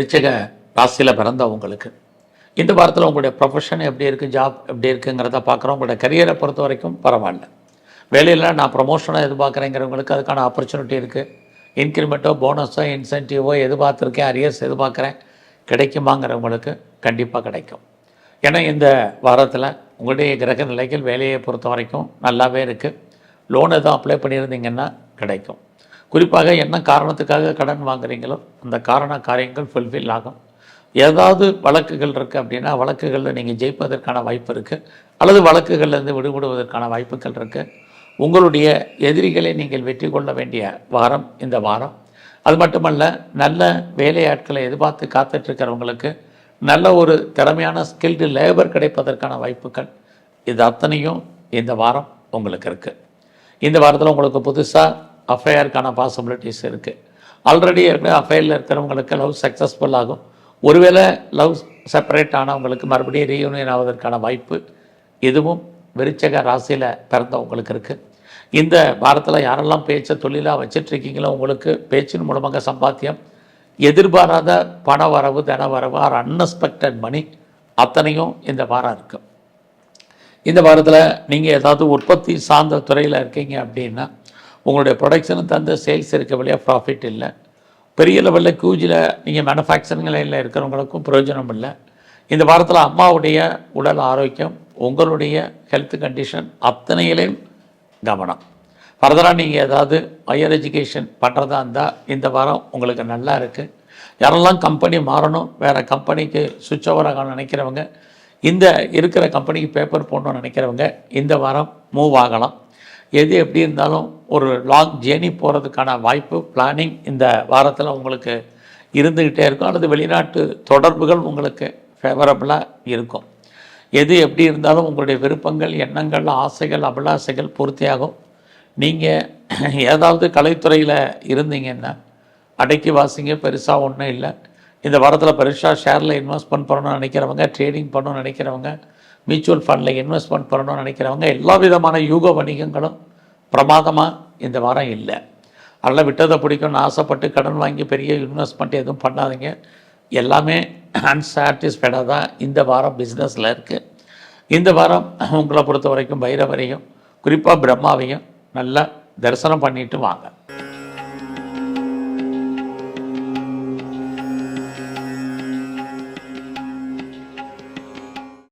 ரிச்சக ராசியில் பிறந்தவங்களுக்கு இந்த வாரத்தில் உங்களுடைய ப்ரொஃபஷன் எப்படி இருக்குது ஜாப் எப்படி இருக்குங்கிறத பார்க்குறோம். உங்களுடைய கரியரை பொறுத்த வரைக்கும் பரவாயில்ல. வேலையில் நான் ப்ரொமோஷனாக எதிர்பார்க்குறேங்கிறவங்களுக்கு அதுக்கான ஆப்பர்ச்சுனிட்டி இருக்குது இன்க்ரிமெண்ட்டோ போனஸோ இன்சென்டிவோ எதிர்பார்த்துருக்கேன். அரியர்ஸ் எதிர்பார்க்குறேன். கிடைக்குமாங்கிறவங்களுக்கு கண்டிப்பாக கிடைக்கும். ஏன்னா இந்த வாரத்தில் உங்களுடைய கிரக நிலைகள் வேலையை பொறுத்த வரைக்கும் நல்லாவே இருக்குது லோன் எதுவும் அப்ளை பண்ணியிருந்தீங்கன்னா கிடைக்கும். குறிப்பாக என்ன காரணத்துக்காக கடன் வாங்குறீங்களோ அந்த காரண காரியங்கள் ஃபுல்ஃபில் ஆகும். ஏதாவது வழக்குகள் இருக்குது அப்படின்னா வழக்குகளில் நீங்கள் ஜெயிப்பதற்கான வாய்ப்பு இருக்குது அல்லது வழக்குகள்லேருந்து விடுபடுவதற்கான வாய்ப்புகள் இருக்குது உங்களுடைய எதிரிகளை நீங்கள் வெற்றி கொள்ள வேண்டிய வாரம் இந்த வாரம். அது மட்டுமல்ல நல்ல வேலையாட்களை எதிர்பார்த்து காத்துட்ருக்கிறவங்களுக்கு நல்ல ஒரு திறமையான ஸ்கில்டு லேபர் கிடைப்பதற்கான வாய்ப்புகள் இது அத்தனையும் இந்த வாரம் உங்களுக்கு இருக்குது இந்த வாரத்தில் உங்களுக்கு புதுசாக அஃபையருக்கான பாசிபிலிட்டிஸ் இருக்குது ஆல்ரெடி ஏற்கனவே அஃபையரில் இருக்கிறவங்களுக்கு லவ் சக்ஸஸ்ஃபுல் ஆகும். ஒருவேளை லவ் செப்பரேட் ஆனவங்களுக்கு மறுபடியும் ரீயூனியன் ஆவதற்கான வாய்ப்பு இதுவும் விருச்சக ராசியில் பிறந்தவங்களுக்கு இருக்குது இந்த வாரத்தில் யாரெல்லாம் பேச்சை தொழிலாக வச்சிட்ருக்கீங்களோ உங்களுக்கு பேச்சின் மூலமாக சம்பாத்தியம் எதிர்பாராத பண வரவு தன வரவு ஆர் அன்எக்ஸ்பெக்டட் மணி அத்தனையும் இந்த வாரம் இருக்குது இந்த வாரத்தில் நீங்கள் ஏதாவது உற்பத்தி சார்ந்த துறையில் இருக்கீங்க அப்படின்னா உங்களுடைய ப்ரொடக்ஷனும் தந்து சேல்ஸ் இருக்க வழியாக ப்ராஃபிட் இல்லை. பெரிய லெவலில் கியூஜில் நீங்கள் மேனுஃபேக்சரிங் லைனில் இருக்கிறவங்களுக்கும் பிரயோஜனம் இல்லை. இந்த வாரத்தில் அம்மாவுடைய உடல் ஆரோக்கியம் உங்களுடைய ஹெல்த் கண்டிஷன் அத்தனையிலையும் கவனம். ஃபர்தராக நீங்கள் ஏதாவது ஹையர் எஜுகேஷன் பண்ணுறதா இருந்தால் இந்த வாரம் உங்களுக்கு நல்லா இருக்குது யாரெல்லாம் கம்பெனி மாறணும் வேறு கம்பெனிக்கு சுவிட்ச் ஓவர் ஆகணும்னு நினைக்கிறவங்க இந்த இருக்கிற கம்பெனிக்கு பேப்பர் போடணும்னு நினைக்கிறவங்க இந்த வாரம் மூவ் ஆகலாம். எது எப்படி இருந்தாலும் ஒரு லாங் ஜேர்னி போகிறதுக்கான வாய்ப்பு பிளானிங் இந்த வாரத்தில் உங்களுக்கு இருந்துக்கிட்டே இருக்கும். அல்லது வெளிநாட்டு தொடர்புகள் உங்களுக்கு ஃபேவரபுளாக இருக்கும். எது எப்படி இருந்தாலும் உங்களுடைய விருப்பங்கள் எண்ணங்கள் ஆசைகள் அபிலாசைகள் பூர்த்தியாகும். நீங்கள் ஏதாவது கலைத்துறையில் இருந்தீங்கன்னா அடக்கி வாசிங்க பெருசாக ஒன்றும் இல்லை. இந்த வாரத்தில் பெருசாக ஷேரில் இன்வெஸ்ட்மெண்ட் பண்ணணும்னு நினைக்கிறவங்க ட்ரேடிங் பண்ணணும்னு நினைக்கிறவங்க மியூச்சுவல் ஃபண்டில் இன்வெஸ்ட்மெண்ட் பண்ணணும்னு நினைக்கிறவங்க எல்லா விதமான யூக வணிகங்களும் பிரமாதமாக இந்த வாரம் இல்லை. அதெல்லாம் விட்டதை பிடிக்கும்னு ஆசைப்பட்டு கடன் வாங்கி பெரிய இன்வெஸ்ட்மெண்ட் எதுவும் பண்ணாதீங்க. எல்லாமே அன்சாட்டிஸ்ஃபைடாக தான் இந்த வாரம் பிஸ்னஸில் இருக்குது இந்த வாரம் உங்களை பொறுத்த வரைக்கும் பைரவரையும் குறிப்பாக பிரம்மாவையும் நல்லா தரிசனம் பண்ணிட்டு வாங்க.